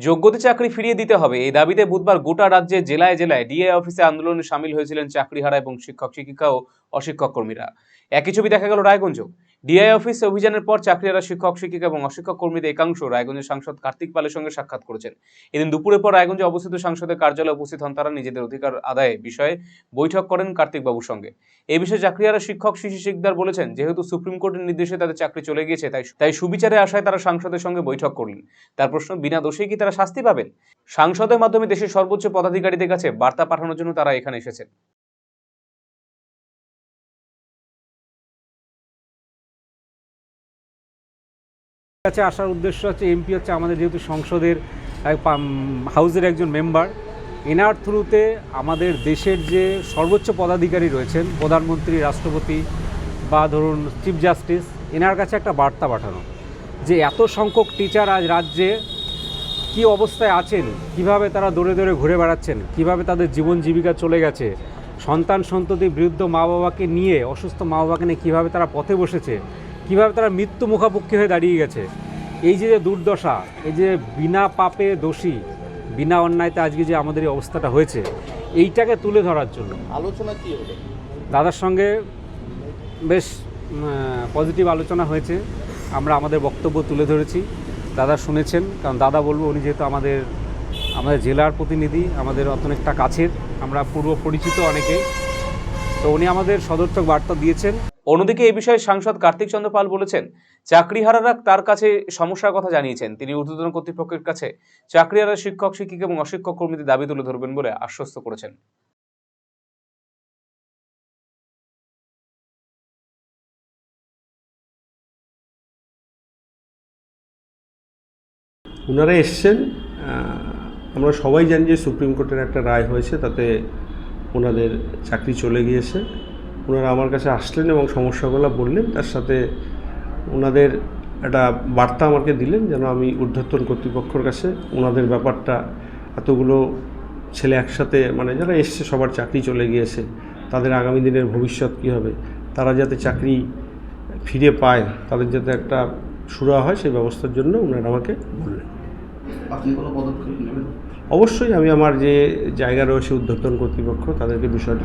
যোগ্যতা চাকরি ফিরিয়ে দিতে হবে। এই দাবিতে বুধবার গোটা রাজ্যে জেলায় জেলায় ডিএ অফিসে আন্দোলনে সামিল হয়েছিলেন চাকরিহারা এবং শিক্ষক শিক্ষিকা ও অশিক্ষক কর্মীরা একই ছবি দেখা গেল রায়গঞ্জ ডিআই অফিস অভিযানের পর চাকরিয়ারা শিক্ষক, শিক্ষিকা এবং অশিক্ষক কর্মীদের একাংশ রায়গঞ্জের সাংসদ কার্তিক পালের সঙ্গে সাক্ষাৎ করেছেন। এদিন দুপুরের পর রায়গঞ্জে অবস্থিত সাংসদের কার্যালয়ে উপস্থিত হন তারা নিজেদের অধিকার আদায়ে বিষয়ে বৈঠক করেন কার্তিক বাবুর সঙ্গে। এই বিষয়ে চাকরিয়ারা শিক্ষক, শিশু শিকদার বলেছেন, যেহেতু সুপ্রিম কোর্টের নির্দেশে তাদের চাকরি চলে গিয়েছে, তাই তাই সুবিচারে আশায় তারা সাংসদের সঙ্গে বৈঠক করলেন। তার প্রশ্ন, বিনা দোষেই কি তারা শাস্তি পাবেন? সাংসদের মাধ্যমে দেশের সর্বোচ্চ পদাধিকারীদের কাছে বার্তা পাঠানোর জন্য তারা এখানে এসেছেন। কাছে আসার উদ্দেশ্য হচ্ছে এমপি হচ্ছে আমাদের যেহেতু সংসদের হাউসের একজন মেম্বার, এনার থ্রুতে আমাদের দেশের যে সর্বোচ্চ পদাধিকারী রয়েছেন, প্রধানমন্ত্রী, রাষ্ট্রপতি বা ধরুন চিফ জাস্টিস এনার কাছে একটা বার্তা পাঠানো যে এত সংখ্যক টিচার আজ রাজ্যে কি অবস্থায় আছেন, কীভাবে তারা দৌড়ে দৌড়ে ঘুরে বেড়াচ্ছেন, কীভাবে তাদের জীবন জীবিকা চলে গেছে, সন্তান সন্ততি বৃদ্ধ মা বাবাকে নিয়ে, অসুস্থ মা বাবাকে নিয়ে কীভাবে তারা পথে বসেছে কীভাবে তারা মৃত্যু মুখাপেক্ষি হয়ে দাঁড়িয়ে গেছে? এই যে দুর্দশা এই যে বিনা পাপে দোষী বিনা অন্যায়তে আজকে যে আমাদের এই অবস্থাটা হয়েছে এইটাকে তুলে ধরার জন্য। আলোচনা কি হলো দাদার সঙ্গে বেশ পজিটিভ আলোচনা হয়েছে। আমরা আমাদের বক্তব্য তুলে ধরেছি। দাদা শুনেছেন কারণ দাদা বলব উনি যেহেতু আমাদের আমাদের জেলার প্রতিনিধি আমাদের অনেকটা কাছের আমরা পূর্ব পরিচিত অনেকে তো উনি আমাদের সদর্থক বার্তা দিয়েছেন। অন্যদিকে এ বিষয়ে সাংসদ কার্তিক চন্দ্র পাল বলেছেন, চাকরিহারারা তার কাছে সমস্যার কথা জানিয়েছেন। তিনি ঊর্ধ্বতন কর্তৃপক্ষের কাছে চাকরিহারা শিক্ষক, শিক্ষিকা এবং অশিক্ষক কর্মীদের দাবি তুলে ধরবেন বলে আশ্বস্ত করেছেন। ওনারা এসছেন আমরা সবাই জানি যে সুপ্রিম কোর্টের একটা রায় হয়েছে, তাতে ওনাদের চাকরি চলে গিয়েছে। ওনারা আমার কাছে আসলেন এবং সমস্যাগুলো বললেন তার সাথে ওনাদের একটা বার্তা আমাকে দিলেন যেন আমি ঊর্ধ্বতন কর্তৃপক্ষের কাছে ওনাদের ব্যাপারটা এতগুলো ছেলে একসাথে মানে যারা এসছে সবার চাকরি চলে গিয়েছে তাদের আগামী দিনের ভবিষ্যৎ কী হবে? তারা যাতে চাকরি ফিরে পায় তাদের যাতে একটা সুরা হয় সেই ব্যবস্থার জন্য ওনারা আমাকে বললেন। আপনি কোনো পদক্ষেপ নেবেন? অবশ্যই আমি আমার যে জায়গা রয়েছে উদ্যোতন কর্তৃপক্ষ তাদেরকে বিষয়টি